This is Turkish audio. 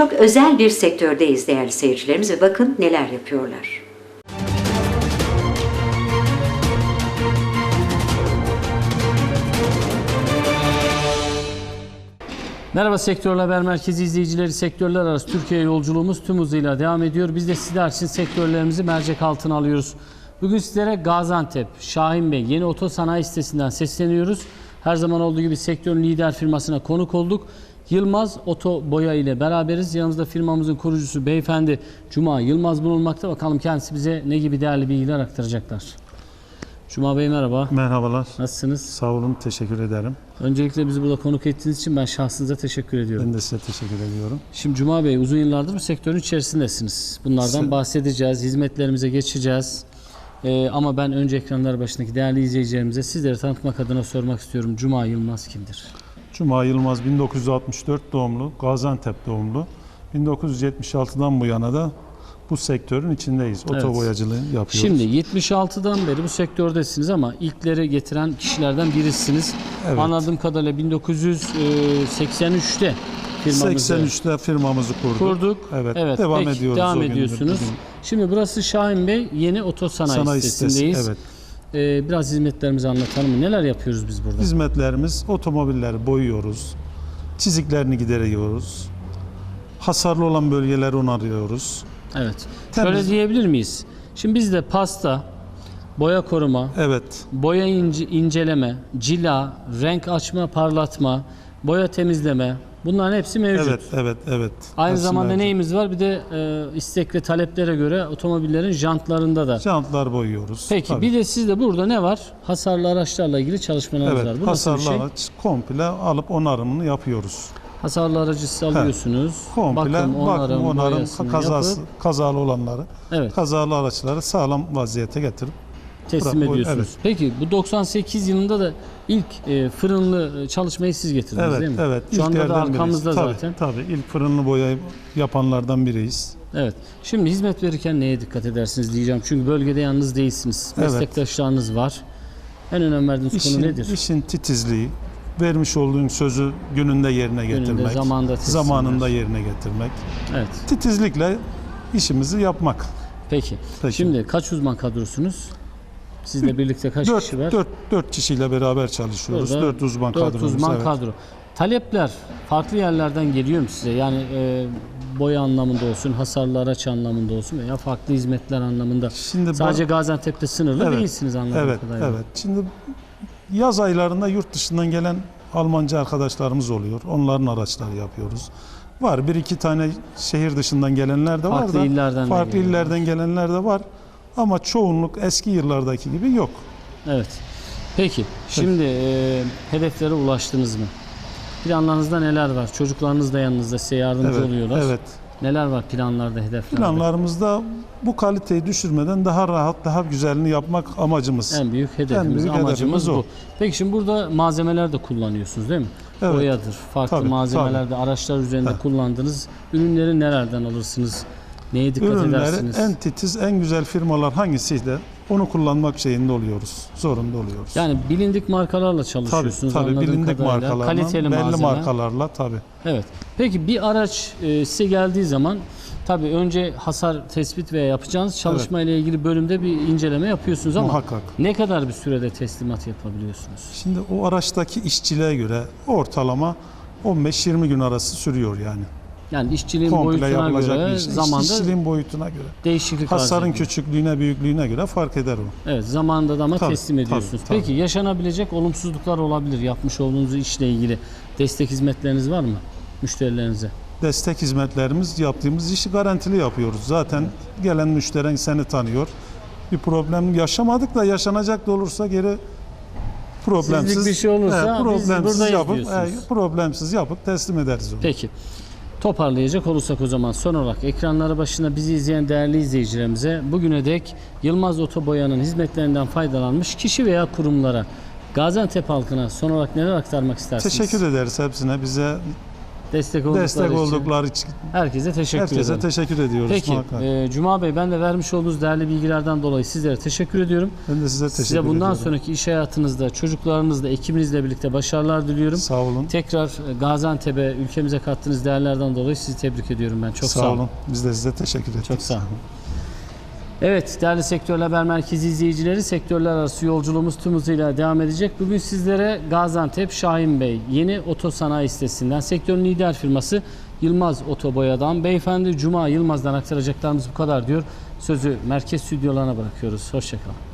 çok özel bir sektördeyiz değerli seyircilerimiz ve bakın neler yapıyorlar. Merhaba Sektör Haber Merkezi izleyicileri. Sektörler arası Türkiye yolculuğumuz tüm hızıyla devam ediyor. Biz de sizler için sektörlerimizi mercek altına alıyoruz. Bugün sizlere Gaziantep, Şahin Bey yeni oto sanayi sitesinden sesleniyoruz. Her zaman olduğu gibi sektörün lider firmasına konuk olduk. Yılmaz Oto Boya ile beraberiz. Yanımızda firmamızın kurucusu beyefendi Cuma Yılmaz bulunmakta. Bakalım kendisi bize ne gibi değerli bilgiler aktaracaklar. Cuma Bey merhaba. Merhabalar. Nasılsınız? Sağ olun, teşekkür ederim. Öncelikle bizi burada konuk ettiğiniz için ben şahsınıza teşekkür ediyorum. Ben de size teşekkür ediyorum. Şimdi Cuma Bey uzun yıllardır bu sektörün içerisindesiniz. Bunlardan Sen- bahsedeceğiz, hizmetlerimize geçeceğiz. Ee, ama ben önce ekranlar başındaki değerli izleyicilerimize sizleri tanıtmak adına sormak istiyorum. Cuma Yılmaz kimdir? Cuma Yılmaz 1964 doğumlu, Gaziantep doğumlu. 1976'dan bu yana da bu sektörün içindeyiz. Evet. Yapıyoruz. Şimdi 76'dan beri bu sektördesiniz ama ilkleri getiren kişilerden birisiniz. Evet. Anladığım kadarıyla 1983'te firmamızı 83'te firmamızı kurduk. kurduk. Evet, devam peki, ediyoruz Devam gündür ediyorsunuz. bugün. Şimdi burası Şahin Bey yeni oto sanayi, Sanayi sitesi. sitesindeyiz. Evet. Ee, biraz hizmetlerimizi anlatalım mı? Neler yapıyoruz biz burada? Hizmetlerimiz otomobilleri boyuyoruz. Çiziklerini gideriyoruz. Hasarlı olan bölgeleri onarıyoruz. Evet. Temiz- Şöyle diyebilir miyiz? Şimdi bizde pasta, boya koruma, Evet. boya ince- inceleme, cila, renk açma, parlatma, boya temizleme bunların hepsi mevcut. Evet, evet, evet. Aynı Hepsi zamanda mevcut. neyimiz var? Bir de e, istek ve taleplere göre otomobillerin jantlarında da. Jantlar boyuyoruz. Peki Tabii. bir de sizde burada ne var? Hasarlı araçlarla ilgili çalışmalarınız var. Evet, Bu nasıl bir hasarlı şey? araç komple alıp onarımını yapıyoruz. Hasarlı aracı siz alıyorsunuz. Komple bakım, onarım, onarım, boyasını kazası, yapıp kazalı olanları, evet, kazalı araçları sağlam vaziyete getirip teslim Bırak, ediyorsunuz. evet. Peki bu 98 yılında da ilk e, fırınlı e, çalışmayı siz getirdiniz evet, değil mi? evet. Şu anda da ilklerden biriyiz. arkamızda tabii, zaten. Tabii, ilk fırınlı boyayı yapanlardan biriyiz. Evet. Şimdi hizmet verirken neye dikkat edersiniz diyeceğim. Çünkü bölgede yalnız değilsiniz. Evet. Meslektaşlarınız var. En önem verdiğiniz İşin, konu nedir? işin titizliği, vermiş olduğun sözü gününde yerine Gününde, getirmek, zamanında teslimler. zamanında yerine getirmek, Evet. titizlikle işimizi yapmak. Peki. Peki. Şimdi kaç uzman kadrosunuz? Sizle birlikte kaç Dört, kişi var? dört, dört kişiyle beraber çalışıyoruz. Burada dört uzman Dört kadromuz. uzman evet. kadro. Talepler farklı yerlerden geliyor mu size? Yani e, boya anlamında olsun, hasarlı araç anlamında olsun veya farklı hizmetler anlamında. Şimdi Sadece Gaziantep'te sınırlı Evet, değilsiniz anladığım Evet, kadarıyla. evet. Şimdi yaz aylarında yurt dışından gelen Almancı arkadaşlarımız oluyor. Onların araçları yapıyoruz. Var bir iki tane şehir dışından gelenler de Farklı var da. illerden de farklı geliyor. illerden gelenler de var. Ama çoğunluk eski yıllardaki gibi yok. Evet. Peki. Şimdi e, hedeflere ulaştınız mı? Planlarınızda neler var? Çocuklarınız da yanınızda size yardımcı Evet, oluyorlar. evet. Neler var planlarda, hedeflerde? Planlarımızda bu kaliteyi düşürmeden daha rahat, daha güzelini yapmak amacımız. En büyük hedefimiz, büyük amacımız hedefimiz o. bu. Peki şimdi burada malzemeler de kullanıyorsunuz değil mi? Evet. Boyadır, farklı Tabii, malzemelerde, araçlar üzerinde kullandığınız ürünleri nelerden alırsınız? Neye dikkat Ürünleri edersiniz? en titiz, en güzel firmalar hangisiyse onu kullanmak şeyinde oluyoruz. Zorunda oluyoruz. Yani bilindik markalarla Tabii, çalışıyorsunuz tabii anladığım bilindik kadarıyla. markalarla, Kaliteli belli malzeme. markalarla tabii. Evet. Peki bir araç e, size geldiği zaman tabii önce hasar tespit veya yapacağınız çalışma ile ilgili bölümde bir inceleme yapıyorsunuz ama Muhakkak. ne kadar bir sürede teslimat yapabiliyorsunuz? Şimdi o araçtaki işçiliğe göre ortalama 15-20 gün arası sürüyor yani. Yani işçiliğin Komple boyutuna yapılacak göre bir iş. zamanda İşçiliğin boyutuna göre. değişiklik Hasarın küçüklüğüne, büyüklüğüne göre fark eder o. Evet zamanında da ama Tabii, teslim tabii, ediyorsunuz. tabii. Peki yaşanabilecek olumsuzluklar olabilir yapmış olduğunuz işle ilgili. Destek hizmetleriniz var mı müşterilerinize? Destek hizmetlerimiz yaptığımız işi garantili yapıyoruz. Zaten gelen müşterin seni tanıyor. Bir problem yaşamadık da yaşanacak da olursa geri problemsiz Sizlik bir şey olursa biz problemsiz buradayız yapıp e, problemsiz yapıp teslim ederiz onu. Peki. Toparlayacak olursak o zaman son olarak ekranları başında bizi izleyen değerli izleyicilerimize bugüne dek Yılmaz Otoboya'nın hizmetlerinden faydalanmış kişi veya kurumlara Gaziantep halkına son olarak neler aktarmak istersiniz? Teşekkür ederiz hepsine. Bize Destek oldukları destek için. oldukları için Herkese teşekkür herkese ederim. teşekkür ediyoruz. Peki muhakkak. e, Cuma Bey ben de vermiş olduğunuz değerli bilgilerden dolayı sizlere teşekkür ediyorum. ben de size teşekkür Size bundan ediyorum. sonraki iş hayatınızda, çocuklarınızla, ekibinizle birlikte başarılar diliyorum. Sağ olun. Tekrar e, Gaziantep'e, ülkemize kattığınız değerlerden dolayı sizi tebrik ediyorum ben. Çok sağ, sağ olun. olun. Biz de size teşekkür ederiz. Çok sağ olun. Evet değerli Sektörler Haber Merkezi izleyicileri sektörler arası yolculuğumuz tüm hızıyla devam edecek. Bugün sizlere Gaziantep Şahin Bey yeni otosanayi sitesinden sektörün lider firması Yılmaz Otoboya'dan beyefendi Cuma Yılmaz'dan aktaracaklarımız bu kadar diyor. Sözü merkez stüdyolarına bırakıyoruz. Hoşçakalın.